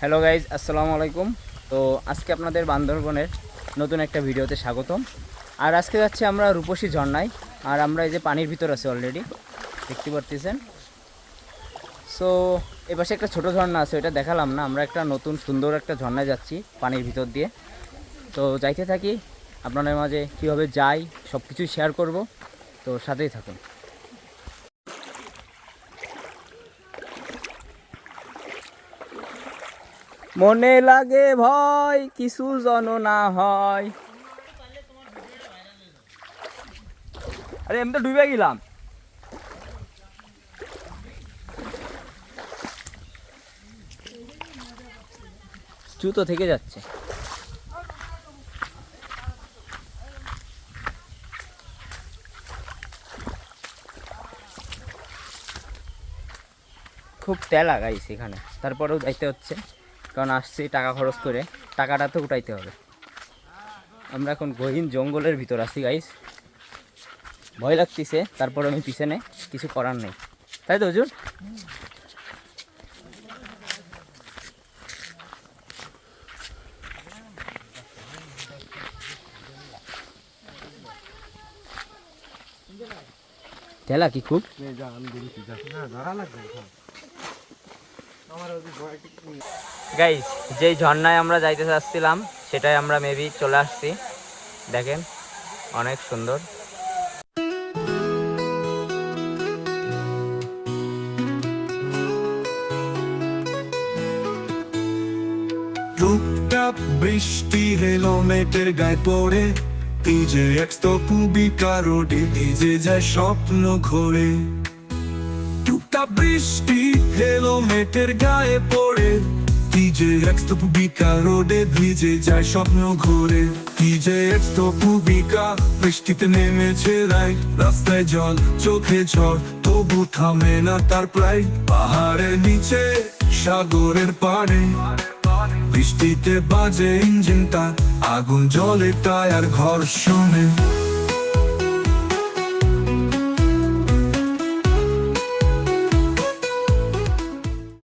Hello guys, আসসালামু আলাইকুম। তো আজকে আপনাদের বান্দরবনের নতুন একটা ভিডিওতে স্বাগতম। আর আজকে যাচ্ছি আমরা রূপসী ঝর্ণায়, আর আমরা এই যে পানির ভিতর আছি অলরেডি দেখতে পারতেছেন? সো এপাশে একটা ছোট ঝর্ণা আছে ওটা দেখালাম না, আমরা একটা নতুন সুন্দর একটা ঝর্ণায় যাচ্ছি পানির ভিতর দিয়ে। তো যাইতে থাকি, আপনাদের মাঝে কীভাবে যাই সব কিছুই শেয়ার করব, তো সাথেই থাকুন। মনে লাগে ভয়, কিছু জন না হয়। আরে তো ডুবে গেলাম। জুতো থেকে যাচ্ছে। খুব তেলা গাইস এখানে। তারপরেও যাইতে হচ্ছে। কারণ আসছি টাকা খরচ করে। টাকাটা তো উঠাইতে হবে। আমরা এখন গহীন জঙ্গলের ভিতর আছি গাইস ভয় লাগতেছে, তারপর আমি পিছনে কিছু করার নেই। তাই তো, হুজুর? তেলা কি খুব? গাইস যেই ঝর্ণায় আমরা যাইতে চাচ্ছিলাম সেটাই আমরা মেবি চলে আসছি। দেখেন, অনেক সুন্দর। বৃষ্টি হেলমেটের গায়ে পড়ে ভিজে এক স্তূপি কারোটি ভিজে যায় স্বপ্ন ঘোরে। বৃষ্টি গায়ে পড়ে। যায় স্বপ্ন ঘোরে। বৃষ্টিতে নেমেছে রাস্তায় জল, চোখে ঝড়, তবু থামে না তার প্রায়। পাহাড়ের নিচে, সাগরের পাড়ে। বৃষ্টিতে বাজে ইঞ্জিন তার আগুন জলে টায়ার ঘর্ষণে